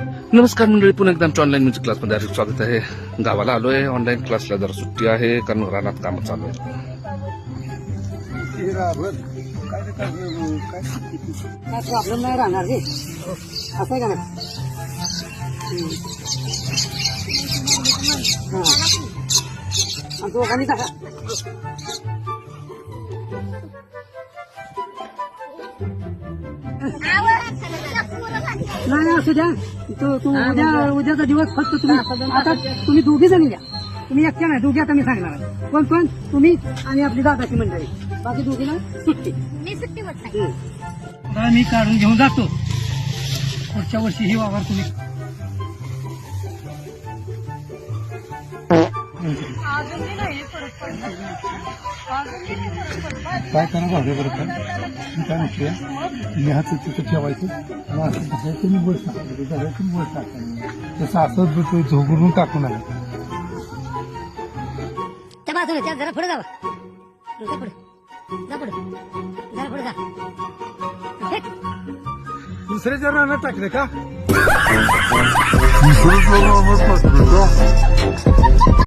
नमस्कार मंडळी पुन्हा एकदा आमच्या ऑनलाईन म्युझिक क्लासमध्ये हार्दिक स्वागत आहे. गावाला आलोय. ऑनलाईन क्लासला जरा सुट्टी आहे. कारण रानात कामं चालू आहे नाही असं द्या. तो तू उद्या उद्याचा दिवस फक्त तुम्ही आता तुम्ही दोघी जणी या तुम्ही एकट्या नाही दोघी आता मी सांगणार आहे. कोण कोण तुम्ही आणि आपली दादाची मंडळी. बाकी दोघी ना? सुट्टी. मी सुट्टी होत नाही. आता मी काढून घेऊन जातो. पुढच्या वर्षी ही वावर तुम्ही काय करा भावड्या बरोबर मी काय म्हणतोय? लिहाचं तिथं ठेवायचं. आणि असं धरायचं आणि वर टाकायचं धरायचं आणि वर टाकायचं तसं असं तो झोगरून टाकू नका त्या बाजूने त्या जरा पुढे जावा जा पुढे. जा पुढे. जरा पुढे जा. फेक. दुसऱ्याच्या रानात टाकले का?